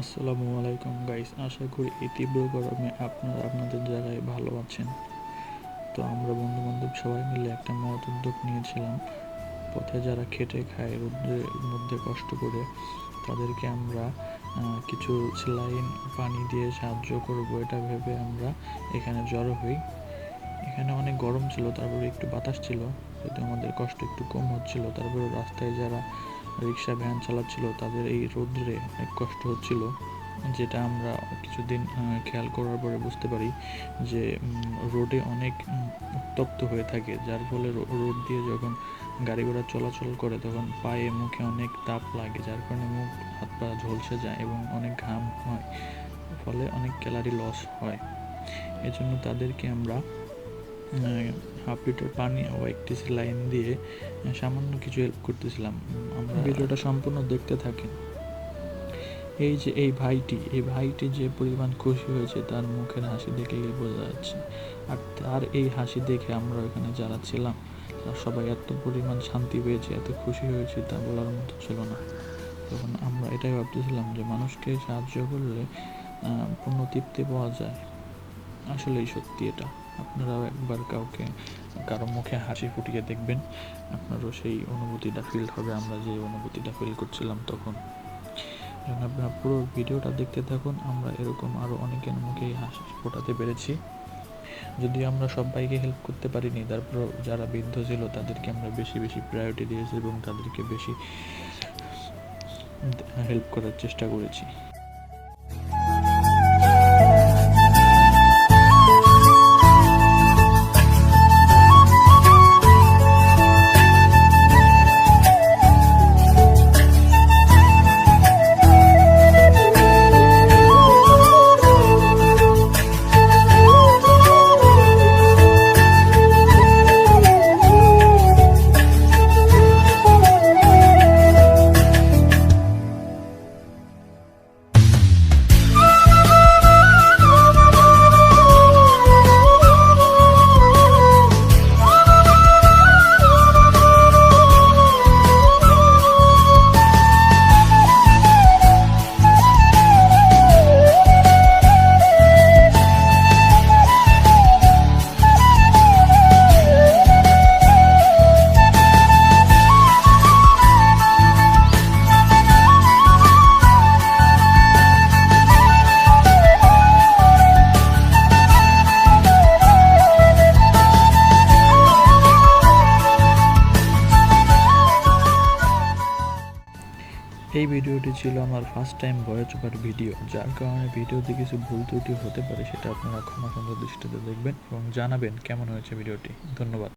আসসালামু আলাইকুম গাইস, আশা করি এই তীব্র গরমে আপনারা আপনাদের জায়গায় ভালো আছেন। তো আমরা বন্ধু বান্ধব সবাই মিলে একটা মহৎ উদ্যোগ নিয়েছিলাম। পথে যারা খেটে খায় রোদ্রের মধ্যে কষ্ট করে, তাদেরকে আমরা কিছু স্যালাইন পানি দিয়ে সাহায্য করব, এটা ভেবে আমরা এখানে জড়ো হই। এখানে অনেক গরম ছিল, তারপরে একটু বাতাস ছিল হয়তো আমাদের কষ্ট একটু কম হচ্ছিল, তারপরে রাস্তায় যারা রিক্সা ভ্যান চালাচ্ছিল, তাদের এই রোদ্রে অনেক কষ্ট হচ্ছিল, যেটা আমরা কিছুদিন খেয়াল করার পরে বুঝতে পারি যে রোডে অনেক উত্তপ্ত হয়ে থাকে, যার ফলে রোড দিয়ে যখন গাড়ি ঘোড়া চলাচল করে, তখন পায়ে মুখে অনেক তাপ লাগে, যার কারণে মুখ, হাত পা ঝলসে যায় এবং অনেক ঘাম হয়, ফলে অনেক ক্যালারি লস হয়। এজন্য তাদেরকে আমরা হাফ লিটার পানি ও একটি লাইন দিয়ে সামান্য কিছু হেল্প করতেছিলাম। আমরা ভিডিওটা সম্পূর্ণ দেখতে থাকেন। এই যে এই ভাইটি এই ভাইটি যে পরিমাণ খুশি হয়েছে, তার মুখের হাসি দেখলেই বোঝা যাচ্ছে। আর তার এই হাসি দেখে আমরা ওখানে যারা ছিলাম, তারা সবাই এত পরিমাণ শান্তি পেয়েছে, এত খুশি হয়েছে, তা বলার মতো ছিল না। তখন আমরা এটাই ভাবতেছিলাম যে মানুষকে সাহায্য করলে পূর্ণ তৃপ্তি পাওয়া যায়। আসলেই সত্যি এটা। আপনারাও একবার কাউকে, কারও মুখে হাসি ফুটিয়ে দেখবেন, আপনারও সেই অনুভূতিটা ফিল হবে। আমরা যে অনুভূতিটা ফিল করছিলাম তখন। যখন আপনারা পুরো ভিডিওটা দেখতে থাকুন, আমরা এরকম আরও অনেকের মুখেই হাসি ফোটাতে পেরেছি। যদি আমরা সবাইকে হেল্প করতে পারিনি তারপর যারা বৃদ্ধ ছিল, তাদেরকে আমরা বেশি বেশি প্রায়োরিটি দিয়েছি এবং তাদেরকে বেশি হেল্প করার চেষ্টা করেছি। এই ভিডিওটি ছিল আমার first time voice over video যার কারণে ভিডিওতে কিছু ভুল ত্রুটি হতে পারে, সেটা আপনারা ক্ষমা সুন্দর দৃষ্টিতে দেখবেন এবং জানাবেন কেমন হয়েছে ভিডিওটি। ধন্যবাদ।